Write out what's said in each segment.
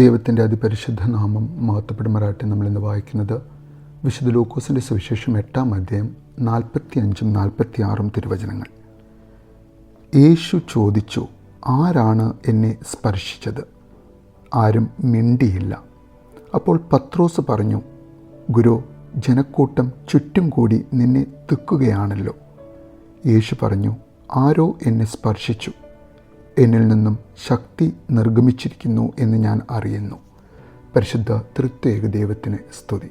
ദൈവത്തിന്റെ അതിപരിശുദ്ധ നാമം മഹത്വപ്പെടുമാരാട്ടെ നമ്മൾ ഇന്ന് വായിക്കുന്നത് വിശുദ്ധ ലൂക്കോസിന്റെ സുവിശേഷം എട്ടാം അധ്യായം നാൽപ്പത്തി അഞ്ചും നാൽപ്പത്തി ആറും തിരുവചനങ്ങൾ. യേശു ചോദിച്ചു ആരാണ് എന്നെ സ്പർശിച്ചത്? ആരും മിണ്ടിയില്ല. അപ്പോൾ പത്രോസ് പറഞ്ഞു ഗുരു ജനക്കൂട്ടം ചുറ്റും കൂടി നിന്നെ തിക്കുകയാണല്ലോ. യേശു പറഞ്ഞു ആരോ എന്നെ സ്പർശിച്ചു? എന്നിൽ നിന്നും ശക്തി നിർഗമിച്ചിരിക്കുന്നു എന്ന് ഞാൻ അറിയുന്നു. പരിശുദ്ധ തൃത്വേക ദൈവത്തിന് സ്തുതി.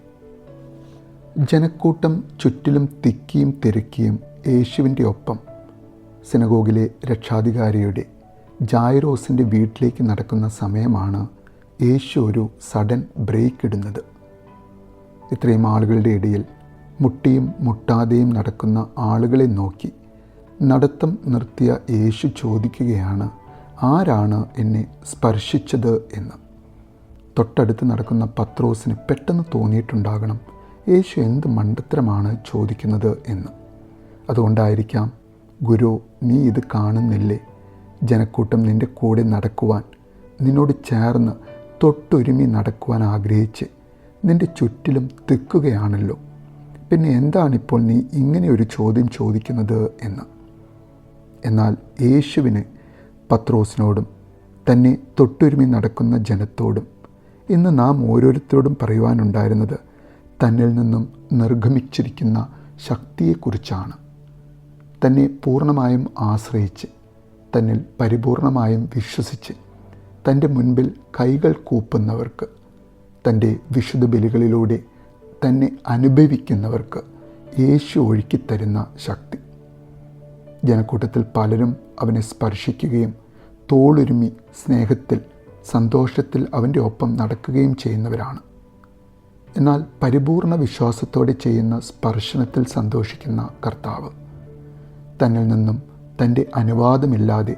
ജനക്കൂട്ടം ചുറ്റിലും തിക്കിയും തിരക്കിയും യേശുവിന്റെ ഒപ്പം സിനഗോഗിലെ രക്ഷാധികാരിയുടെ ജായറോസിന്റെ വീട്ടിലേക്ക് നടക്കുന്ന സമയമാണ് യേശു ഒരു സഡൻ ബ്രേക്ക് ഇടുന്നത്. ഇത്രയും ആളുകളുടെ ഇടയിൽ മുട്ടിയും മുട്ടാതെയും നടക്കുന്ന ആളുകളെ നോക്കി നടത്തം നിർത്തിയ യേശു ചോദിക്കുകയാണ് ആരാണ് എന്നെ സ്പർശിച്ചത് എന്ന്? തൊട്ടടുത്ത് നടക്കുന്ന പത്രോസിന് പെട്ടെന്ന് തോന്നിയിട്ടുണ്ടാകണം യേശു എന്ത് മണ്ടത്തരമാണ് ചോദിക്കുന്നത് എന്ന്. അതുകൊണ്ടായിരിക്കാം ഗുരു നീ ഇത് കാണുന്നില്ലേ? ജനക്കൂട്ടം നിന്റെ കൂടെ നടക്കുവാൻ നിന്നോട് ചേർന്ന് തൊട്ടൊരുമി നടക്കുവാൻ ആഗ്രഹിച്ച് നിന്റെ ചുറ്റിലും തിക്കുകയാണല്ലോ. പിന്നെ എന്താണിപ്പോൾ നീ ഇങ്ങനെ ഒരു ചോദ്യം ചോദിക്കുന്നത് എന്ന്? എന്നാൽ യേശുവിന് പത്രോസിനോടും തന്നെ തൊട്ടുരുമി നടക്കുന്ന ജനത്തോടും ഇന്ന് നാം ഓരോരുത്തരോടും പറയുവാനുണ്ടായിരുന്നത് തന്നിൽ നിന്നും നിർഗമിച്ചിരിക്കുന്ന ശക്തിയെക്കുറിച്ചാണ്. തന്നെ പൂർണമായും ആശ്രയിച്ച് തന്നിൽ പരിപൂർണമായും വിശ്വസിച്ച് തന്റെ മുൻപിൽ കൈകൾ കൂപ്പുന്നവർക്ക് തന്റെ വിശുദ്ധ ബലികളിലൂടെ തന്നെ അനുഭവിക്കുന്നവർക്ക് യേശു ഒഴുക്കിത്തരുന്ന ശക്തി. ജനക്കൂട്ടത്തിൽ പലരും അവനെ സ്പർശിക്കുകയും തോളൊരുമി സ്നേഹത്തിൽ സന്തോഷത്തിൽ അവന്റെ ഒപ്പം നടക്കുകയും ചെയ്യുന്നവരാണ്. എന്നാൽ പരിപൂർണ വിശ്വാസത്തോടെ ചെയ്യുന്ന സ്പർശനത്തിൽ സന്തോഷിക്കുന്ന കർത്താവ്. തന്നിൽ നിന്നും തന്റെ അനുവാദമില്ലാതെ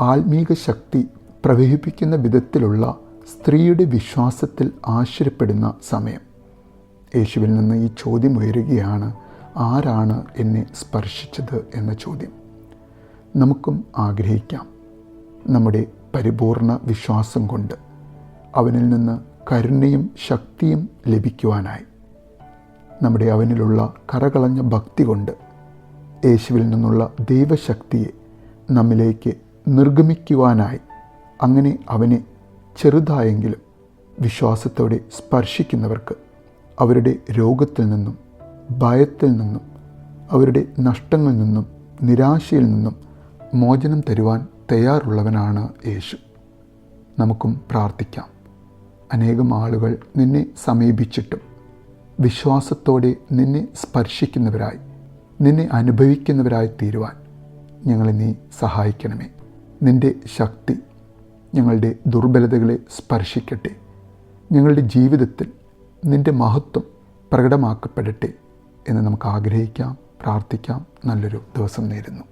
ആത്മീക ശക്തി പ്രവഹിപ്പിക്കുന്ന വിധത്തിലുള്ള സ്ത്രീയുടെ വിശ്വാസത്തിൽ ആശ്ചര്യപ്പെടുന്ന സമയം. യേശുവിൽ നിന്ന് ഈ ചോദ്യം ഉയരുകയാണ് ആരാണ് എന്നെ സ്പർശിച്ചത് എന്ന ചോദ്യം. നമുക്കും ആഗ്രഹിക്കാം. നമ്മുടെ പരിപൂർണ വിശ്വാസം കൊണ്ട് അവനിൽ നിന്ന് കരുണയും ശക്തിയും ലഭിക്കുവാനായി. നമ്മുടെ അവനിലുള്ള കറകളഞ്ഞ ഭക്തി കൊണ്ട് യേശുവിൽ നിന്നുള്ള ദൈവശക്തിയെ നമ്മിലേക്ക് നിർഗമിക്കുവാനായി അങ്ങനെ അവനെ ചെറുതായെങ്കിലും വിശ്വാസത്തോടെ സ്പർശിക്കുന്നവർക്ക് അവരുടെ രോഗത്തിൽ നിന്നും ഭയത്തിൽ നിന്നും അവരുടെ നഷ്ടങ്ങളിൽ നിന്നും നിരാശയിൽ നിന്നും മോചനം തരുവാൻ തയ്യാറുള്ളവനാണ് യേശു. നമുക്കും പ്രാർത്ഥിക്കാം. അനേകം ആളുകൾ നിന്നെ സമീപിച്ചിട്ടും വിശ്വാസത്തോടെ നിന്നെ സ്പർശിക്കുന്നവരായി നിന്നെ അനുഭവിക്കുന്നവരായി തീരുവാൻ ഞങ്ങളെ നീ സഹായിക്കണമേ. നിന്റെ ശക്തി ഞങ്ങളുടെ ദുർബലതകളെ സ്പർശിക്കട്ടെ. ഞങ്ങളുടെ ജീവിതത്തിൽ നിന്റെ മഹത്വം പ്രകടമാക്കപ്പെടട്ടെ എന്ന് നമുക്ക് ആഗ്രഹിക്കാം പ്രാർത്ഥിക്കാം. നല്ലൊരു ദിവസം നേരുന്നു.